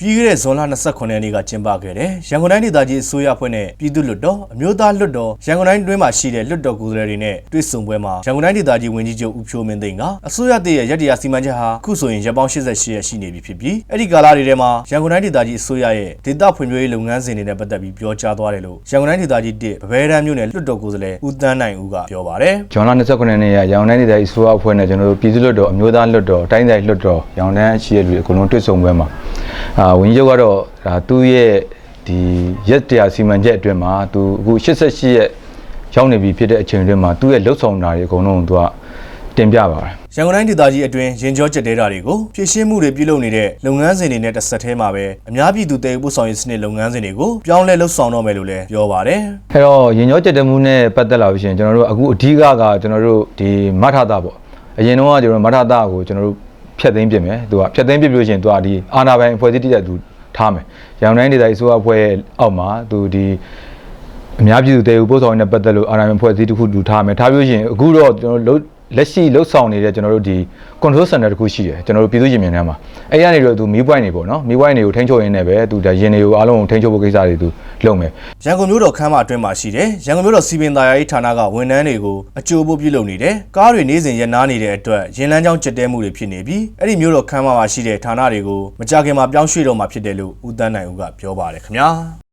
ပြီးခဲ့တဲ့ဇွန်လ29ရက်နေ့ကကျင်းပခဲ့တဲ့ရန်ကုန်တိုင်းဒေသကြီးအစိုးရအဖွဲ့နဲ့ပြည်သူ့လွှတ်တော်အမျိုးသားလွှတ်တော်ရန်ကုန်တိုင်းတွင်းမှာရှိတဲ့လွှတ်တော်ကိုယ်စားလှယ်တွေနဲ့တွေ့ဆုံပွဲမှာရန်ကုန်တိုင်းဒေသကြီးဝန်ကြီးချုပ်ဦးဖြိုးမင်းသိန်းကအစိုးရတည်ရဲ့ရက်တရားစီမံချက်ဟာအခုဆိုရင်ရက်ပေါင်း88ရက်ရှိနေပြီဖြစ်ပြီးအဲ့ဒီကာလတွေထဲမှာရန်ကုန်တိုင်းဒေသကြီးအစိုးရရဲ့ဒေသဖွံ့ဖြိုးရေးလုပ်ငန်းစဉ်တွေနဲ့ပတ်သက်ပြီးပြောကြားသွားတယ်လို့ရန်ကုန်တိုင်းဒေသကြီးတစ်ဗဘဲတန်းမြို့နယ်လွှတ်တော်ကိုယ်စားလှယ်ဦးတန်းနိုင်ဦးကပြောပါတယ်ဇွန်လ29ရက်နေ့ရရောင်တိုင်းဒေသကြီးဆိုအဖွဲ့နဲ့ကျွန်တော်တို့ပြည်သူ့လွှတ်တော်အမျိုးသားလွှတ်တော်တိုင်းဒေသကြီးလွှတ်တော်ရောင်တန်းရှိရလူတွေအကုန်လုံးတွေ့ဆုံပွဲမှာ အာဝန်ကြီးချုပ်ကတော့ဒါသူ့ရဲ့ဒီရက်တရားစီမံချက်အတွင်းမှာသူအခု88ရက်ရောက်နေပြီဖြစ်တဲ့အချိန်အတွင်းမှာသူ့ရဲ့လှုပ်ဆောင်တာတွေအကုန်လုံးကိုသူကတင်ပြပါတယ်ရန်ကုန်တိုင်းဒေသကြီးအတွင်းရင်ကျောကျက်တဲတာတွေကိုဖြည့်ရှင်းမှုတွေပြုလုပ်နေတဲ့လုပ်ငန်းစဉ်တွေနဲ့တစ်ဆက်တည်းမှာပဲအများပြည်သူတည်ယူပို့ဆောင်ရေးစနစ်လုပ်ငန်းစဉ်တွေကိုပြောင်းလဲလှုပ်ဆောင်တော့မယ်လို့လည်းပြောပါတယ်အဲ့တော့ရင်ရောကြက်တမှုနဲ့ပတ်သက်လာလို့ရှိရင်ကျွန်တော်တို့အခုအဓိကကကျွန်တော်တို့ဒီမထတာပေါ့အရင်တော့ကကျွန်တော်မထတာကိုကျွန်တော်တို့ ဖြတ်သိမ်းပြင်မယ်သူကဖြတ်သိမ်းပြပြလို့ရှိရင်သူကဒီအာနာပိုင်အဖွဲ့အစည်းတိကျသူထားမယ်ရောင်တိုင်းဒေသကြီးဆိုအဖွဲ့ရဲ့အောက်မှာသူဒီအများပြည်သူတည်ယူပို့ဆောင်ရေးနဲ့ပတ်သက်လို့အာနာပိုင်အဖွဲ့အစည်းတစ်ခုသူထားမယ်ထားပြလို့ရှိရင်အခုတော့ကျွန်တော်တို့ လက်ရှိလှုပ်ဆောင်နေတဲ့ကျွန်တော်တို့ဒီ control center တစ်ခုရှိတယ်ကျွန်တော်တို့ပြည်သူ့ရင်မြင်ထဲမှာအဲ့ရနေတော့သူမီးပွိုင်းနေပေါ့နော်မီးပွိုင်းတွေကိုထိန်းချုပ်ရင်းနဲ့ပဲသူဒါရင်တွေကိုအားလုံးကိုထိန်းချုပ်ဖို့ကိစ္စတွေသူလုပ်မယ်ရန်ကုန်မြို့တော်ခမ်းမအတွင်းမှာရှိတဲ့ရန်ကုန်မြို့တော်စီပင်သာယာရေးဌာနကဝန်ထမ်းတွေကိုအကြိုပို့ပြုလုပ်နေတယ်ကားတွေနေ့စဉ်ရပ်နားနေတဲ့အတွက်ရင်လန်းကြောင်းကျက်တဲမှုတွေဖြစ်နေပြီးအဲ့ဒီမြို့တော်ခမ်းမမှာရှိတဲ့ဌာနတွေကိုမကြခင်မှာပြောင်းရွှေ့တော့မှာဖြစ်တယ်လို့ဦးတန်းနိုင်ဦးကပြောပါတယ်ခင်ဗျာ